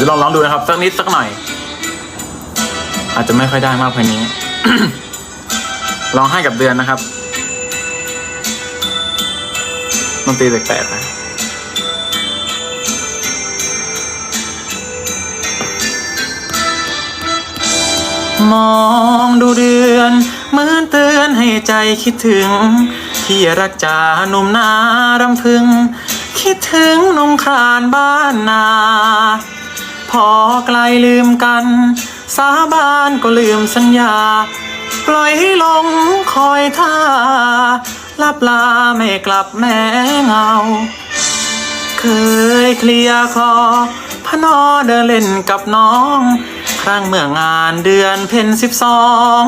จะลองร้องดูนะครับ สักนิดสักหน่อย อาจจะไม่ค่อยได้มากเพลงนี้ร้องให้กับเดือนนะครับดนตรีแปลกๆนะมองดูเดือนเหมือนเตือนให้ใจคิดถึง ที่รักจาหนุ่มนารำพึง คิดถึงนงครานบ้านนา อไกลลืมกัน สาบานก็ลืมสัญญา ปล่อยให้หลงคอยท่าลับลาไม่กลับแม้เงา เคยเคลียคอพนอเดินเล่นกับน้อง ครั้งเมื่องานเดือนเพ็ญสิบสอง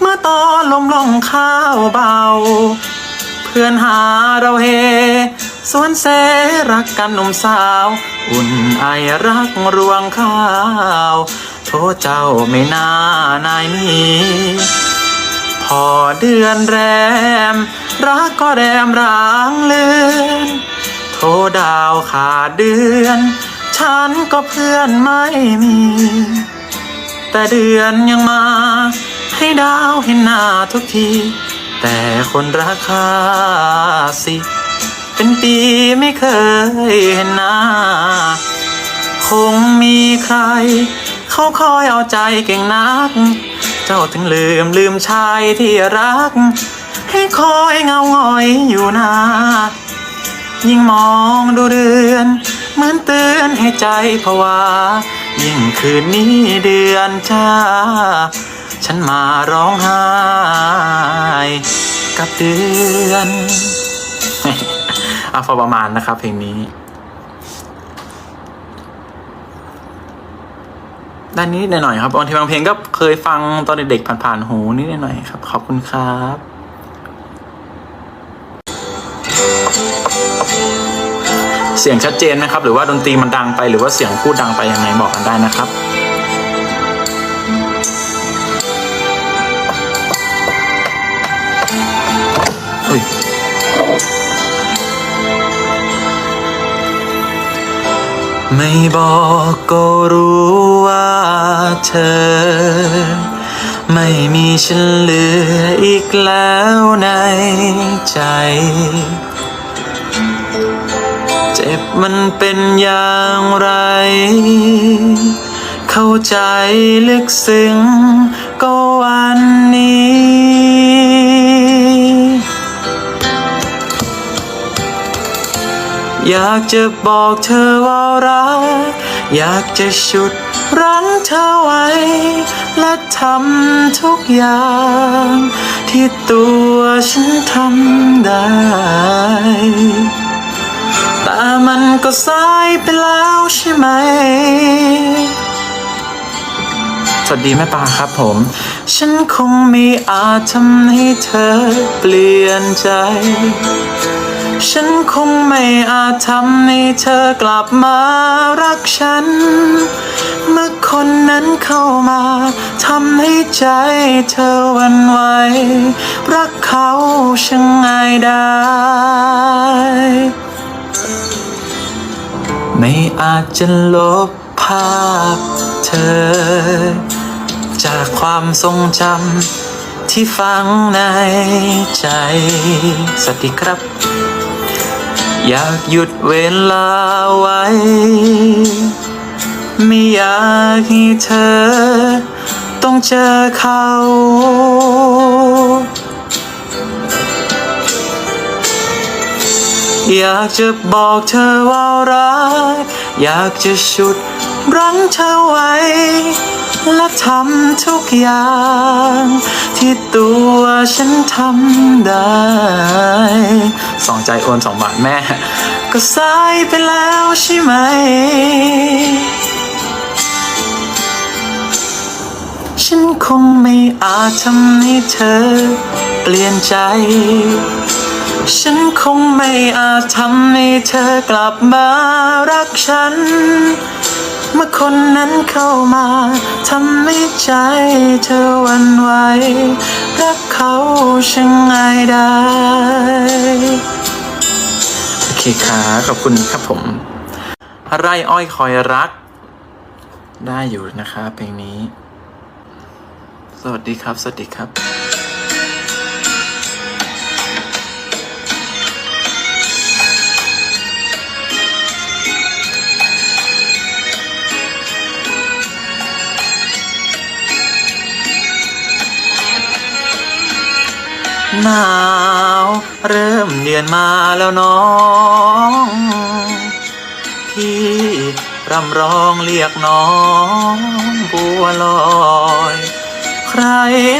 เมื่อตอนลมลงข้าวเบา เพื่อนหาเราเฮ สวนเสรักกันหนุ่มสาว อุ่นไอรักรวงข้าว โทษเจ้าไม่น่านายนี้พอเดือนแรม รักก็แรมร้างเลือนโทดาวขาดเดือน ฉันก็เพื่อนไม่มี แต่เดือนยังมา ให้ดาวเห็นหน้าทุกที แต่คนรักค่าสิ เป็นปีไม่เคยเห็นหน้า คงมีใคร เขาคอยเอาใจเก่งนัก เจ้าถึงลืมลืมชายที่รัก ให้คอยเงาหงอยอยู่นา ยิ่งมองดูเดือน เหมือนเตือนให้ใจผวา ยิ่งคืนนี้เดือนจ้า ฉันมาร้องไห้กับเดือน อาพอประมาณนะครับเพลงนี้ ด้านนี้นิดหน่อยๆครับบางทีบางเพลงก็เคยฟังตอนเด็กๆผ่านๆหูนิดหน่อยครับ ขอบคุณครับเสียงชัดเจนไหมครับ หรือว่าดนตรีมันดังไปหรือว่าเสียงพูดดังไปยังไงบอกกันได้นะครับ ไม่บอกก็รู้ว่าเธอ ไม่มีฉันเหลืออีกแล้วในใจ เจ็บมันเป็นอย่างไร เข้าใจลึกซึ้งก็วันนี้ อยากจะบอกเธอว่ารัก อยากจะฉุดรั้งเธอไว้ และทำทุกอย่าง ที่ตัวฉันทำได้ แต่มันก็สายไปแล้วใช่ไหม สวัสดีแม่ปลาครับผม ฉันคงไม่อาจทำให้เธอเปลี่ยนใจ ฉันคงไม่อาจทำให้เธอกลับมารักฉัน เมื่อคนนั้นเข้ามาทำให้ใจเธอวันไหว รักเขาช่างง่ายได้ ไม่อาจจะลบภาพเธอ จากความทรงจำที่ฝังในใจ สวัสดีครับ อยากหยุดเวลาไว้ ไม่อยากให้เธอ ต้องเจอเขาอยากจะบอกเธอว่ารัก อยากจะฉุดรั้งเธอไว้ และทำทุกอย่าง ที่ตัวฉันทำได้สองใจโอนสองบาทแม่ ก็สายไปแล้วใช่ไหม ฉันคงไม่อาจทำให้เธอเปลี่ยนใจ ฉันคงไม่อาจทำให้เธอกลับมารักฉัน เมื่อคนนั้นเข้ามาทำให้ใจเธอวันไหวรักเขาช่างง่ายได้โอเคครับขอบคุณครับผม ไร่อ้อยคอยรัก ได้อยู่นะครับเพลงนี้ สวัสดีครับ สวัสดีครับ หนาวเริ่มเดือนมาแล้วน้องพี่รำร้องเรียกน้องบัวลอย ใคร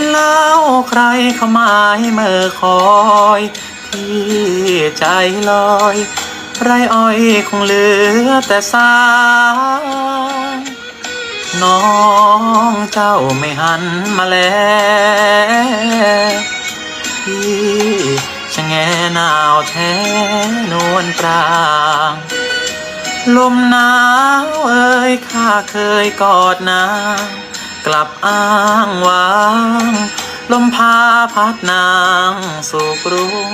เล่าใครเข้ามาให้เมื่อคอยพี่ใจลอย ไรอ้อยคงเหลือแต่สายน้องเจ้าไม่หันมาแล้ว พี่ชะแงหนาวแท้นวลปราง ลมหนาวเอ่ยข้าเคยกอดนางกลับอ้างว้าง ลมพาพัดนางสู่กรุง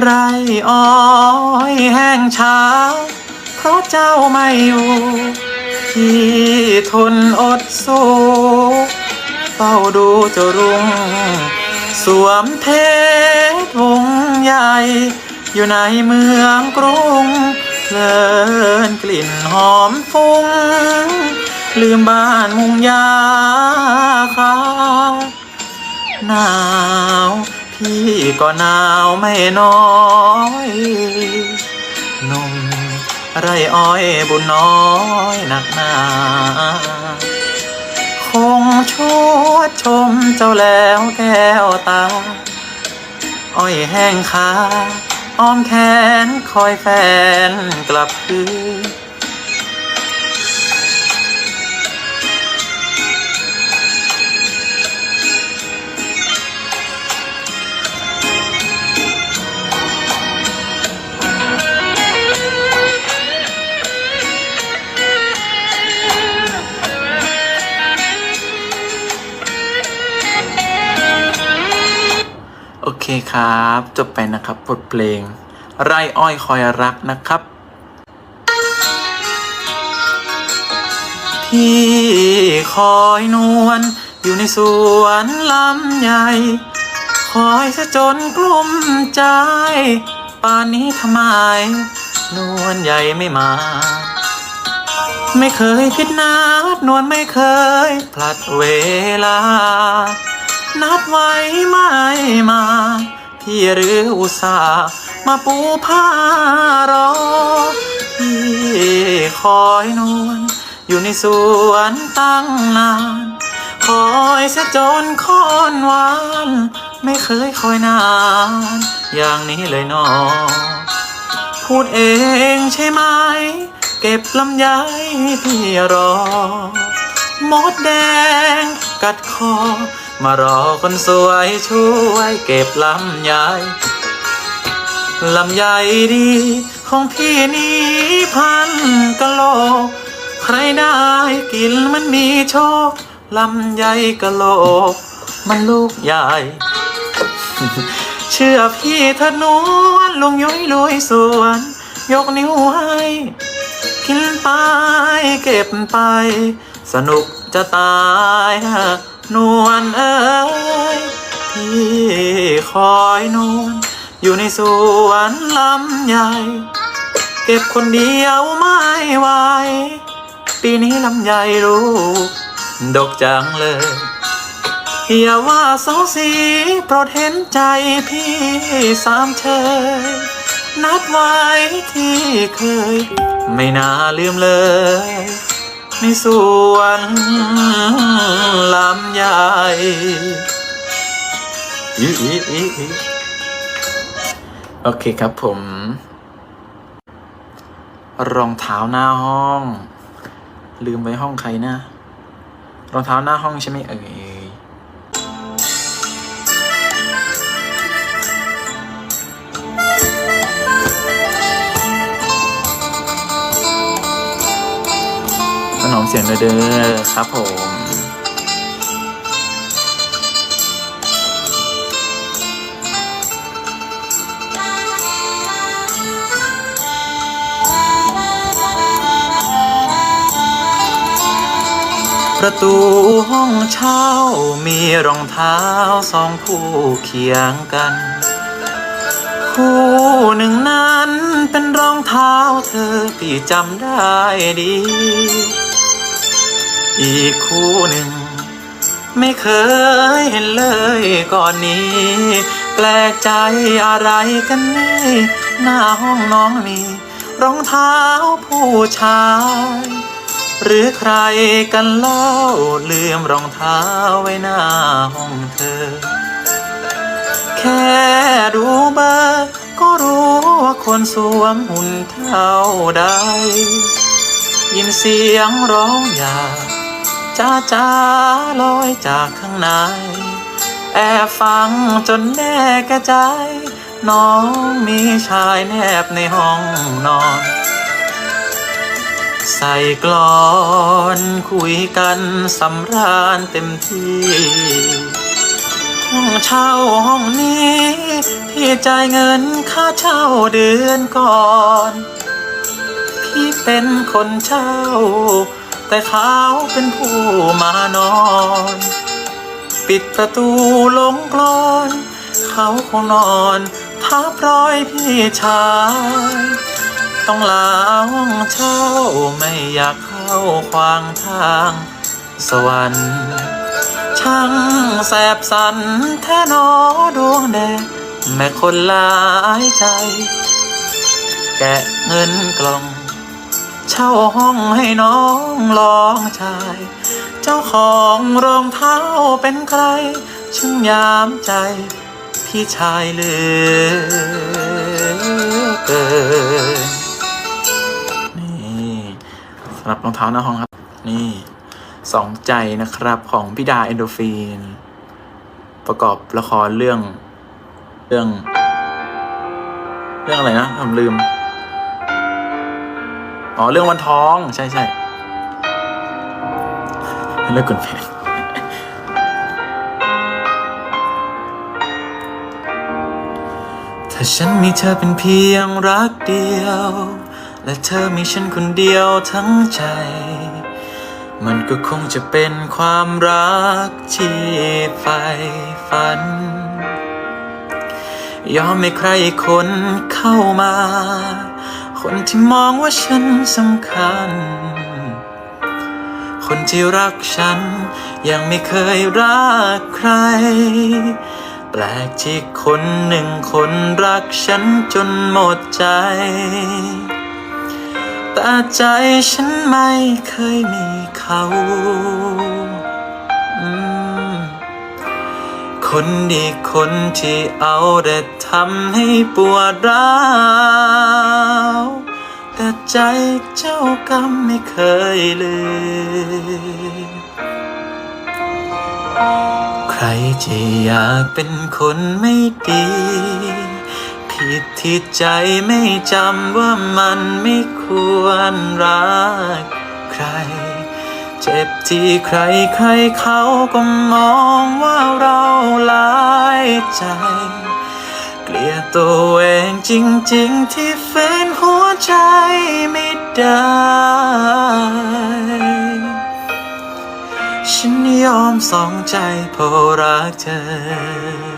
ไรอ้อยแห้งช้า เพราะเจ้าไม่อยู่ ที่ทนอดสู้ เฝ้าดูเจ้ารุ่งสวมเพชรวงใหญ่ อยู่ในเมืองกรุงเพลินกลิ่นหอมฟุ้ง ลืมบ้านมุงยาคาหนาวพี่ก็หนาวไม่น้อยนมไรอ้อยบุญน้อยหนักหนา งชดชมเจ้าแล้วแก้วตา อ้อยแห้งขาอ้อมแขนคอยแฟนกลับคืน จบไปนะครับบทเพลง ไร่อ้อยคอยรักนะครับพี่คอยนวลอยู่ในสวนลำใหญ่คอยซะจนกลุ้มใจ ป่านนี้ทำไม นวลใหญ่ไม่มา ไม่เคยผิดนัดนวลไม่เคยพลัดเวลา นัดไว้ไม่มา พี่หรืออุตส่าห์มาปูผ้ารอ พี่คอยนวลอยู่ในสวนตั้งนาน คอยเสจนคอนหวาน ไม่เคยคอยนาน อย่างนี้เลยนอ พูดเองใช่ไหม เก็บลำไยพี่รอ มดแดงกัดคอ มารอคนสวยช่วยเก็บลำไยลำไยดีของพี่นี้พันกะโล ใครได้กินมันมีโชคลำไยกะโล มันลูกใหญ่ เชื่อพี่เถอะนวลลงย้อยลุยสวน ยกนิ้วให้กินไปเก็บไป สนุกจะตาย นวลเอ้ยพี่คอยนวลอยู่ในสวนลำใหญ่ เก็บคนเดียวไม่ไหวปีนี้ลำใหญ่ลูกดกจังเลยอย่าว่าสองสีโปรดเห็นใจพี่สามเชยนัดไว้ที่เคย ไม่น่าลืมเลย ในสวนลำใหญ่อีอีอีอีโอเคครับผม รองเท้าหน้าห้อง ลืมไว้ห้องใครนะ รองเท้าหน้าห้องใช่ไหมเอ่ย อมเสียงเด้อครับผมประตูห้องเช่ามีรองเท้าสองคู่เคียงกัน คู่หนึ่งนั้นเป็นรองเท้าเธอพี่จำได้ดี อีกคู่หนึ่ง ไม่เคยเห็นเลยก่อนนี้ แปลกใจอะไรกันนี่ หน้าห้องน้องมีรองเท้าผู้ชาย หรือใครกันเล่าลืมรองเท้าไว้หน้าห้องเธอ แค่ดูเบอร์ก็รู้ว่าคนสวมหุ่นเท่าใดยินเสียงร้องอย่า จ้าจ้าลอยจากข้างใน แอบฟังจนแน่กระจายน้องมีชายแนบในห้องนอน ใส่กลอนคุยกันสำราญเต็มที่ห้องเช่าห้องนี้พี่จ่ายเงินค่าเช่าเดือนก่อน พี่เป็นคนเช่า แต่เขาเป็นผู้มานอน ปิดประตูลงกลอน เขาคงนอนทับรอยพี่ชาย ต้องลาห้องเช่าไม่อยากเข้าควางทาง สวรรค์ช่างแสบสันแท้นอดวงแดงแม่คนลายใจ แกะเงินกล่อง เช่าห้องให้น้องลองชาย เจ้าของรองเท้าเป็นใครช่างยามใจ พี่ชายเหลือเกินนี่สำหรับรองเท้าหน้าห้องครับ นี่สองใจนะครับของพี่ดาเอนโดฟินประกอบละครเรื่อง เรื่อง เรื่องอะไรนะผมลืม อ๋อเรื่องวันท้องใช่ใช่เลิกกดเพลงถ้าฉันมีเธอเป็นเพียงรักเดียว และเธอมีฉันคนเดียวทั้งใจ มันก็คงจะเป็นความรักที่ใฝ่ฝัน ยอมให้ใครคนเข้ามา คนที่มองว่าฉันสำคัญ คนที่รักฉัน ยังไม่เคยรักใคร แปลกที่คนหนึ่งคนรักฉันจนหมดใจ แต่ใจฉันไม่เคยมีเขา คนดีคนที่เอาแต่ทำให้ปวดร้าวแต่ใจเจ้ากรรมไม่เคยลืมใครจะอยากเป็นคนไม่ดี ผิดที่ใจไม่จำว่ามันไม่ควรรักใคร เจ็บที่ใครใครเขาก็มองว่าเราหลายใจ เกลียดตัวเองจริงๆ ที่ฝืนหัวใจไม่ได้ ฉันยอมสองใจเพราะรักเธอ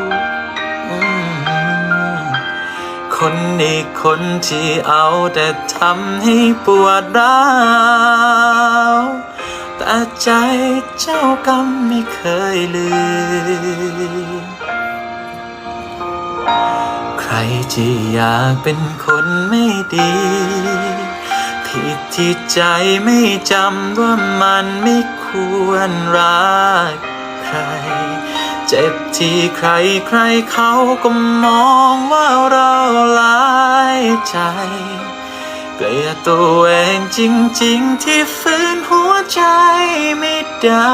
คนอีกคนที่เอาแต่ทำให้ปวดร้าวแต่ใจเจ้ากรรมไม่เคยลืม ใครที่อยากเป็นคนไม่ดี ผิดที่ใจไม่จำว่ามันไม่ควรรักใคร เจ็บที่ใครใครเขาก็มองว่า ใจ เกลียดตัวเองจริงๆ ที่ฝืนหัวใจไม่ได้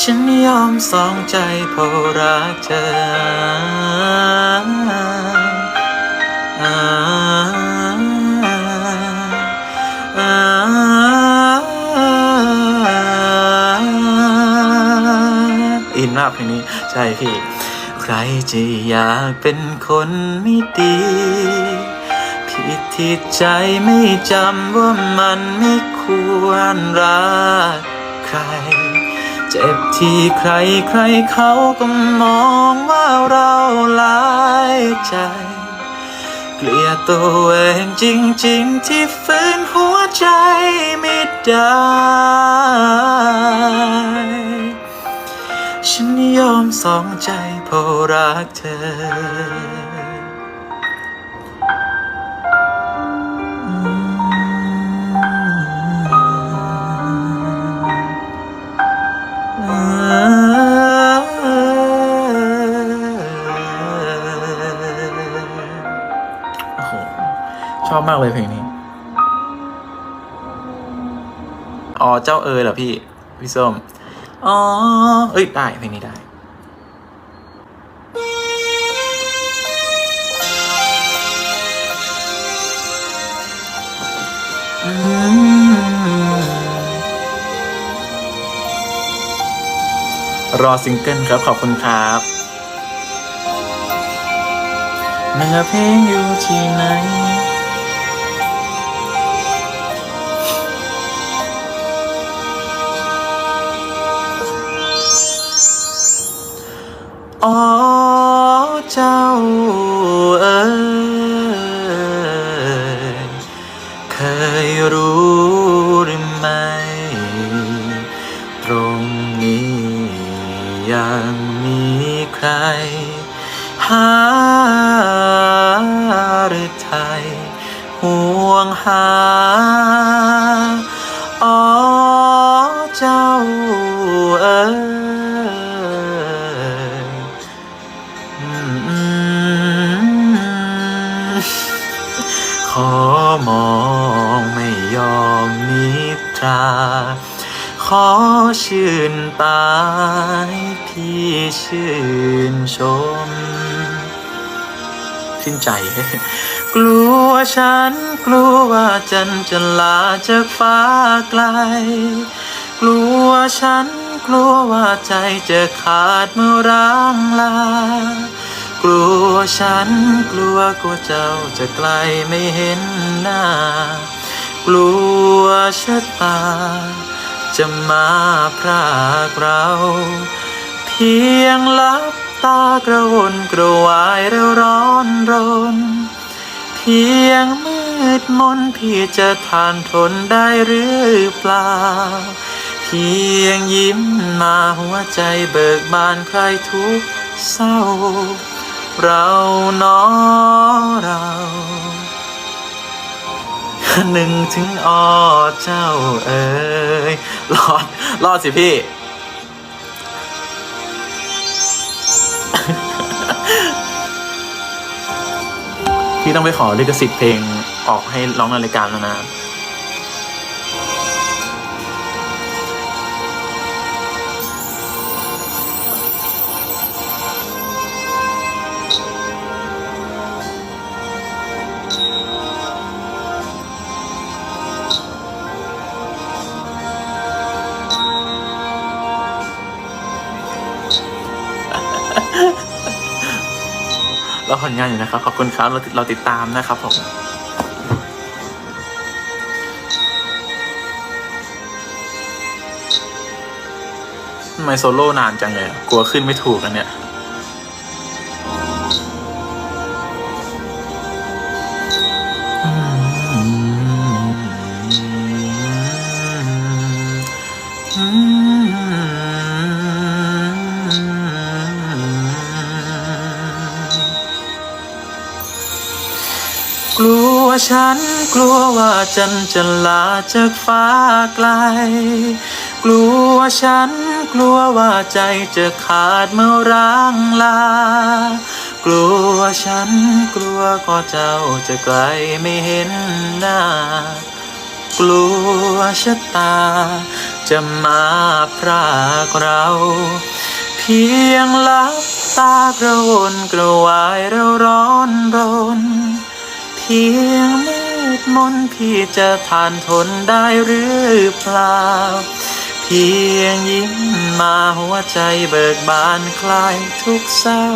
ฉันยอมสองใจเพราะรักเธออินมากเพลงนี้ใช่พี่ ใครจะอยากเป็นคนไม่ดี ผิดที่ใจไม่จำว่ามันไม่ควรรักใคร เจ็บที่ใครใครเขาก็มองว่าเราหลายใจ เกลียดตัวเองจริงๆที่ฝืนหัวใจไม่ได้ฉันยอมสองใจ เพราะรักเธอโอ้โหชอบมากเลยเพลงนี้ อ๋อ เจ้าเอ๋ยเหรอพี่ พี่ส้ม อ๋อ เอ้ย ได้เพลงนี้ได้ รอซิงเกิลครับ ขอบคุณครับเนื้อเพลงอยู่ที่ไหน อ๋อเจ้าเอ๋ยขอมองไม่ยอมนิทราขอชื่นตาให้พี่ชื่นชม ชื่นใจ กลัวฉันกลัวว่าจันจะลาจากฟ้าไกล กลัวฉันกลัวว่าใจจะขาดเมื่อร้างลา กลัวฉันกลัวกลัวเจ้าจะไกลไม่เห็นหน้า กลัวชะตา จะมาพรากเรา เพียงลับตากระวนกระวายแล้วร้อนรน พียงมืดมนพี่จะทานทนได้หรือเปล่า เพียงยิ้มมาหัวใจเบิกบานใครทุกเศร้า เราเนอเราหนึ่งถึงอ้อเจ้าเอ๋ยรอดรอดสิพี่ พี่ต้องไปขอลิขสิทธิ์เพลงออกให้ร้องในรายการแล้วนะเรา ผลงานอยู่นะครับ ขอบคุณครับเราเราติดตามนะครับผมทำไมโซโล่นานจังเลย กลัวขึ้นไม่ถูกอันเนี้ย ลัวฉันกลัวว่าจันจะลาจากฟ้าไกล กลัวฉันกลัวว่าใจจะขาดเมื่อร้างลา กลัวฉันกลัวก็เจ้าจะไกลไม่เห็นหน้า กลัวชะตา จะมาพรากเราเพียงลับตากระวนกระวายเราร้อนรน พียงมืดมนพี่จะทานทนได้หรือเปล่า เพียงยิ้มมาหัวใจเบิกบานคลายทุกเศร้า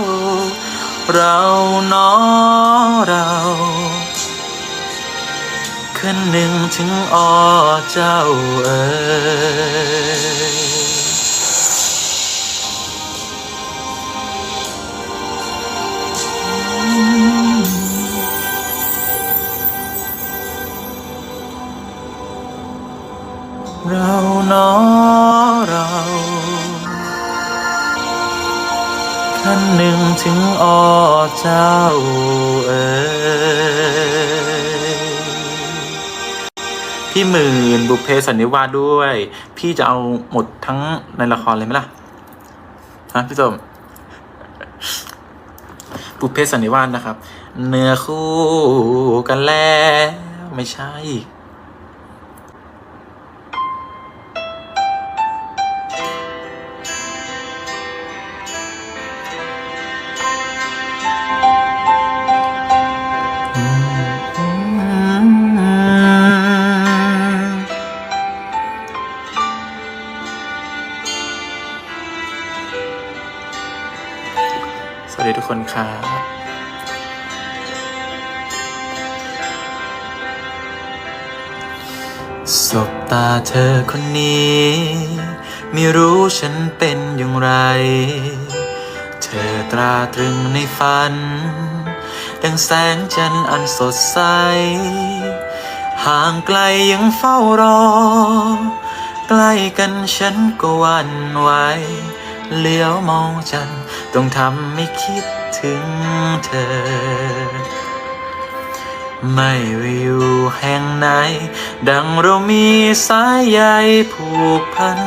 เราเน้อเราขึ้นหนึ่งถึงอ้อเจ้าเอ๋ย เราเน้อเราขั้นหนึ่งถึงอ้อเจ้าเอ๋ยพี่หมื่นบุพเพสันนิวาสด้วย พี่จะเอาหมดทั้งในละครเลยไหมล่ะฮะพี่สมบุพเพสันนิวาสนะครับ เนื้อคู่กันแล้ว ไม่ใช่ คนครับสบตาเธอคนนี้ ไม่รู้ฉันเป็นอย่างไร เธอตราตรึงในฝัน ดังแสงจันทร์อันสดใส ห่างไกลยังเฝ้ารอ ใกล้กันฉันก็วันไหวเลี้ยวมองจันทร์ ต้องทำให้คิดถึงเธอ ไม่ว่าอยู่แห่งไหน ดังเรามีสายใยผูกพัน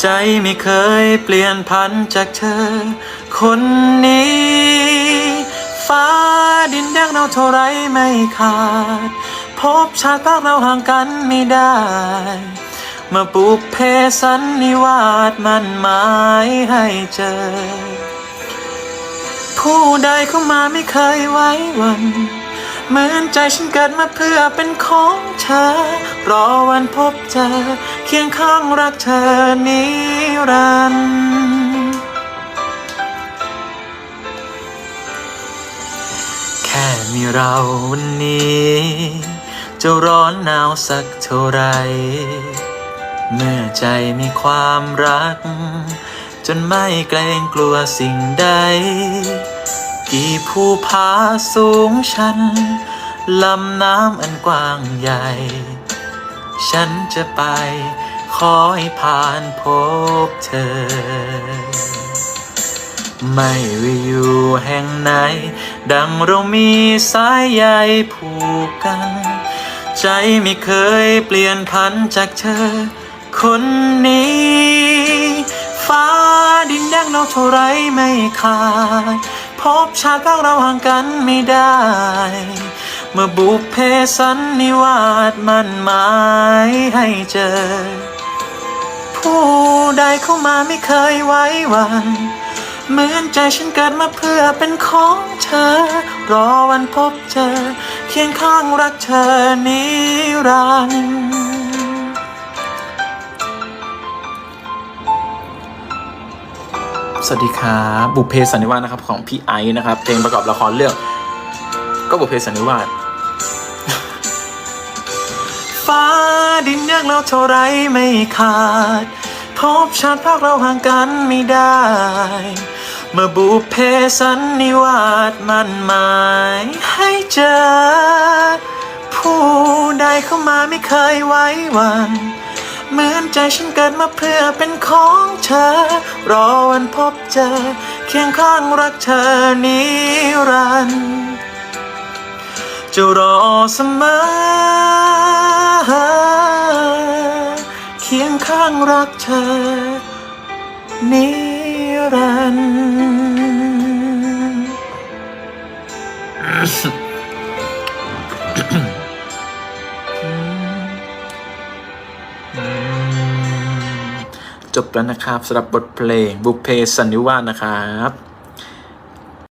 ใจไม่เคยเปลี่ยนพันจากเธอ คนนี้ ฟ้าดินแดงเราเท่าไรไม่ขาด พบชาติรักเราห่างกันไม่ได้เมื่อปุกเพสันนิวาสมันหมายให้เจอ ผู้ใดเข้ามาไม่เคยไว้วัน เหมือนใจฉันเกิดมาเพื่อเป็นของเธอ รอวันพบเจอเคียงข้างรักเธอนิรันดร์แค่มีเราวันนี้ จะร้อนหนาวสักเท่าไร เมื่อใจมีความรักจนไม่เกรงกลัวสิ่งใด กี่ภูผาสูงชัน ลำน้ำอันกว้างใหญ่ ฉันจะไปขอให้ผ่านพบเธอ ไม่ว่าอยู่แห่งไหน ดังเรามีสายใยผูกกัน ใจไม่เคยเปลี่ยนพันจากเธอ คนนี้ ฟ้าดินแดงเราเท่าไรไม่ขาด พบชาติรักเราห่างกันไม่ได้ เมื่อบุพเพสันนิวาสมันหมายให้เจอ ผู้ใดเข้ามาไม่เคยไว้วันเหมือนใจฉันเกิดมาเพื่อเป็นของเธอ รอวันพบเจอเคียงข้างรักเธอนิรันดร์ สวัสดีครับบุพเพสันนิวาสนะครับของพี่ไอซ์นะครับเพลงประกอบละครเรื่องก็บุพเพสันนิวาสฟ้าดินแยกเราเท่าไรไม่ขาด พบชาติพักเราห่างกันไม่ได้ เมื่อบุพเพสันนิวาสมันหมายให้เจอ ผู้ใดเข้ามาไม่เคยไว้วัน เหมือนใจฉันเกิดมาเพื่อเป็นของเธอ รอวันพบเจอ เคียงข้างรักเธอนิรันดร์จะรอเสมอ เคียงข้างรักเธอนิรันดร์ จบแล้วนะครับสำหรับบทเพลงบุพเพสันนิวาสนะครับ